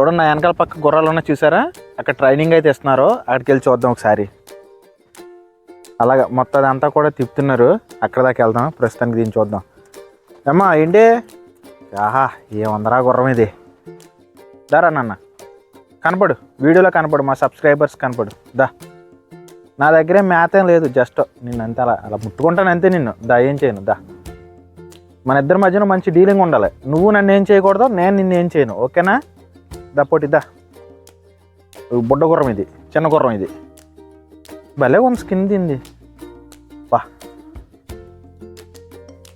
చూడండి నా వెనకాల పక్క గుర్రాలు ఉన్నాయి చూసారా? అక్కడ ట్రైనింగ్ అయితే ఇస్తున్నారు. అక్కడికి వెళ్ళి చూద్దాం ఒకసారి. అలాగా మొత్తం అదంతా కూడా తిప్పుతున్నారు. అక్కడ దాకా వెళ్దాం. ప్రస్తుతానికి దీన్ని చూద్దాం. అమ్మా ఏంటి? ఆహా ఏముందరా గుర్రం ఇది? దారా నాన్న. కనపడు. వీడియోలో కనపడు. మా సబ్స్క్రైబర్స్ కనపడు. దా. నా దగ్గరే మ్యాథ్ ఏం లేదు. జస్ట్ నిన్ను అంతే అలా అలా ముట్టుకుంటాను అంతే నిన్ను. దా ఏం చేయను? దా. మన ఇద్దరి మధ్యన మంచి డీలింగ్ ఉండాలి. నువ్వు నన్ను ఏం చేయకూడదు నేను నిన్ను ఏం చేయను. ఓకేనా? దా పోటీ బుడ్డ గుర్రం ఇది చిన్న గుర్రం ఇది భలే ఉంది స్కిన్ తింది బా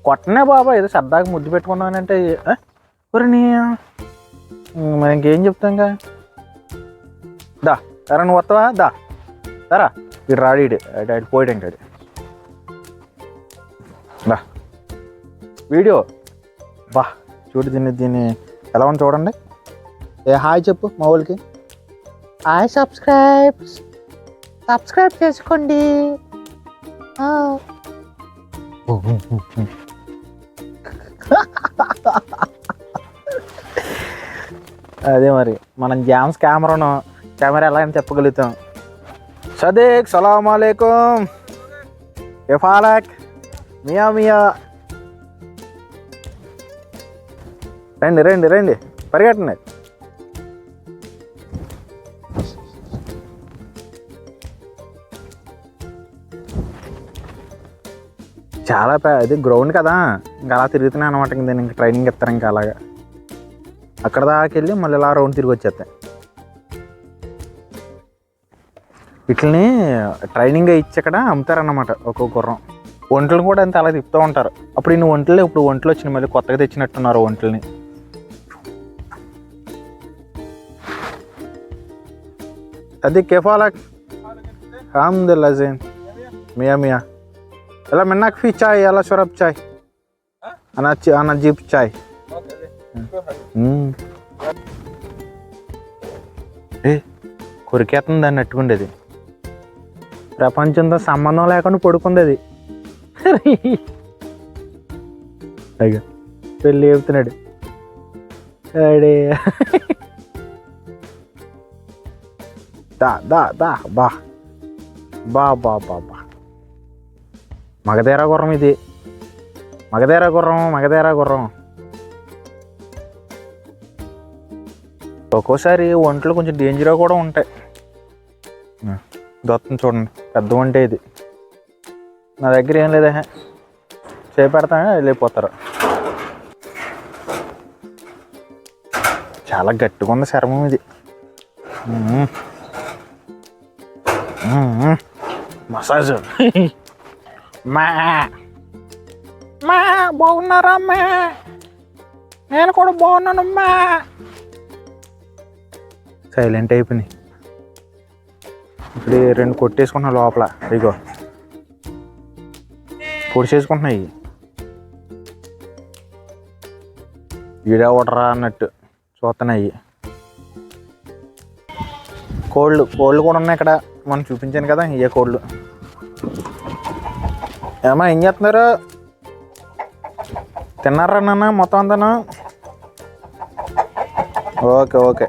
కొట్టనే బాబా ఏదో సరదాగా ముద్దు పెట్టుకున్నానంటే ఆ? మరి ఇంకేం చెప్తాంగా దా సరే నువ్వు వస్తావా దా సరా వీడు రాడీడు డాడీ పోయాడు ఇంకా దా వీడియో బా చూడు దీన్ని దీన్ని ఎలా ఉంది చూడండి ఏ హాయ్ చెప్పు మా వాళ్ళకి హాయ్ సబ్స్క్రైబ్ సబ్స్క్రైబ్ చేసుకోండి. అదే మరి మనం జామ్స్ కెమెరాను కెమెరా ఎలా అని చెప్పగలుగుతాం. సదేక్ సలాం అలైకుం ఏ ఫాలక్ మియా మియా. రండి రండి రండి. పరిగెట్టండి. చాలా అది గ్రౌండ్ కదా. ఇంకా అలా తిరుగుతున్నాయి అనమాట ఇంక ఇంకా ట్రైనింగ్ ఇస్తాను ఇంకా అలాగా. అక్కడ దాకా వెళ్ళి మళ్ళీ ఇలా రౌండ్ తిరిగి వచ్చేస్తాయి వీటిని ట్రైనింగ్ ఇచ్చి అక్కడ అమ్ముతారన్నమాట ఒక్కొక్క గుర్రం. ఒంట్లు కూడా అంత అలా తిప్పుతూ ఉంటారు. అప్పుడు ఇన్ని ఒంట్లు ఇప్పుడు ఒంట్లు వచ్చినాయి మళ్ళీ కొత్తగా తెచ్చినట్టున్నారు ఒంట్లని. అది మియా. ఎలా మిన్నాక ఫీ చాయ్ ఎలా షురప్ చాయ్ అనా అనా జీప్ చాయ్ ఏ కొరికేతను దాన్ని అట్టుకుండేది ప్రపంచంతో సంబంధం లేకుండా పడుకుందది అయ్యా పెళ్ళి చెబుతున్నాడు అడే దా దా దా బా బా బా బా మగధేరా గుర్రం ఇది. మగధేరా గుర్రం మగధేరా గుర్రం. ఒక్కోసారి ఒంట్లో కొంచెం డేంజర్గా కూడా ఉంటాయి. దొత్తం చూడండి. పెద్ద వంటే ఇది. నా దగ్గర ఏం లేదా. చేపెడతా వెళ్ళిపోతారు. చాలా గట్టిగా ఉంది చర్మం ఇది. మసాజ్. మా. మా బాగున్నారా అమ్మా? నేను కూడా బాగున్నానమ్మా సైలెంట్ అయిపోయినాయి. ఇప్పుడు రెండు కొట్టేసుకుంటున్నా లోపల. ఇగో పొడిచేసుకుంటున్నాయి. ఈడే ఓడరా అన్నట్టు చూస్తున్నాయి. కోళ్ళు కోళ్ళు కూడా ఉన్నాయి ఇక్కడ. మనం చూపించాను కదా ఏ కోళ్ళు. ఏమా ఏం చేస్తున్నారు? తిన్నారా నాన్న మొత్తం అంతా? Okay okay.